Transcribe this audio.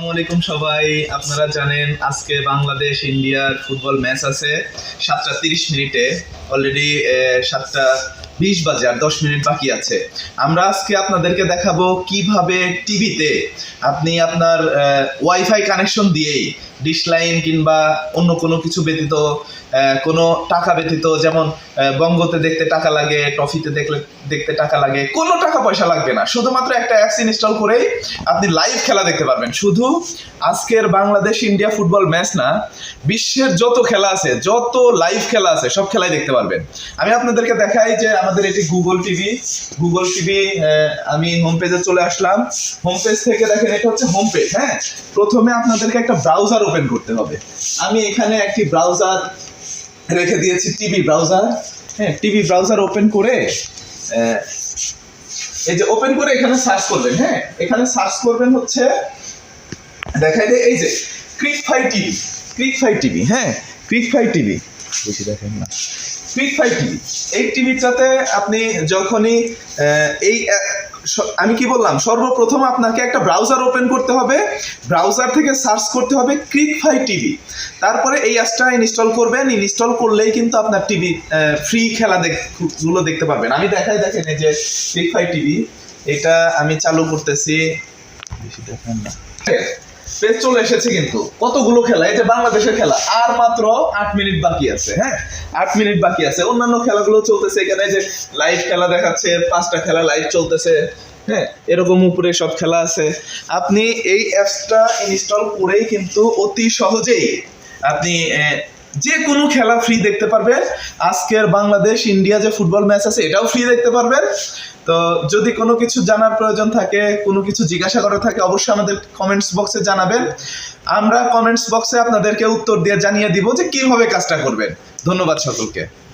আসসালামু সবাই। আপনারা জানেন আজকে বাংলাদেশ ইন্ডিয়ার ফুটবল ম্যাচ আছে। সাতটা তিরিশ মিনিটে। অলরেডি সাতটা বিশ বাজে আর দশ মিনিট বাকি আছে। আমরা আজকে আপনাদেরকে দেখাবো কীভাবে টিভিতে আপনি আপনার ওয়াইফাই কানেকশন দিয়েই ডিশ লাইন কিংবা অন্য কোনো কিছু ব্যতীত কোনো টাকা ব্যতীত, যেমন বঙ্গতে দেখতে টাকা লাগে, টফিতে দেখলে, দেখতে টাকা লাগে, কোনো টাকা পয়সা লাগবে না। শুধুমাত্র একটা অ্যাপস ইনস্টল করেই আপনি লাইভ খেলা দেখতে পারবেন। শুধু আজকের বাংলাদেশ ইন্ডিয়া ফুটবল ম্যাচ না, বিশ্বের যত খেলা আছে, যত লাইভ খেলা আছে, সব খেলাই দেখতে পারবেন। আমি আপনাদেরকে দেখাই যে আমাদের এটি গুগল টিভি গুগল টিভি আমি হোম পেজে চলে আসলাম। হোম পেজ থেকে দেখেন, এটা হচ্ছে হোম পেজ হ্যাঁ? প্রথমে আপনাদেরকে একটা ব্রাউজার ওপেন করতে হবে। আমি এখানে একটি ব্রাউজার রেখে দিয়েছি টিভি ব্রাউজার। হ্যাঁ টিভি ব্রাউজার ওপেন করে এই যে ওপেন করে এখানে সার্চ করবেন হ্যাঁ এখানে সার্চ করবেন হচ্ছে, দেখাই দে, এই যে ক্রিক ফাই টিভি ক্রিক ফাই টিভি হ্যাঁ ক্রিক ফাই টিভি বেশি দেখেন না ক্রিক ফাই টিভি এই টিভিটাতে আপনি যখনই এই আমি কি বললাম? সর্বপ্রথম আপনাকে একটা ব্রাউজার ওপেন করতে হবে। ব্রাউজার থেকে সার্চ করতে হবে ক্রিক ফাই টিভি তারপরে এই অ্যাপসটা ইনস্টল করবেন। ইনস্টল করলেই কিন্তু আপনার টিভি ফ্রি খেলা গুলো দেখতে পাবেন আমি দেখাই, দেখেন এই যে ক্রিক ফাই টিভি এটা আমি চালু করতেছি। দেখেন না। পেজ চলে এসেছে কিন্তু। কতগুলো খেলা? এই যে বাংলাদেশের খেলা, আর মাত্র আট মিনিট বাকি আছে হ্যাঁ? আট মিনিট বাকি আছে। অন্যান্য খেলাগুলো চলতেছে এখানে যে লাইভ খেলা দেখাচ্ছে, পাঁচটা খেলা লাইভ চলতেছে হ্যাঁ? এরকম উপরে সব খেলা আছে। আপনি এই অ্যাপসটা ইনস্টল করেই কিন্তু অতি সহজেই আপনি যে কোনো খেলা ফ্রি দেখতে পারবে আজকের বাংলাদেশ, ইন্ডিয়া যে ফুটবল ম্যাচ আছে, এটাও ফ্রি দেখতে পারবেন। তো যদি কোনো কিছু জানার প্রয়োজন থাকে, কোনো কিছু জিজ্ঞাসা করার থাকে, অবশ্যই আমাদের কমেন্টস বক্সে জানাবেন। আমরা কমেন্টস বক্সে আপনাদেরকে উত্তর দিয়ে জানিয়ে দিব যে কীভাবে কাজটা করবেন। ধন্যবাদ সকলকে।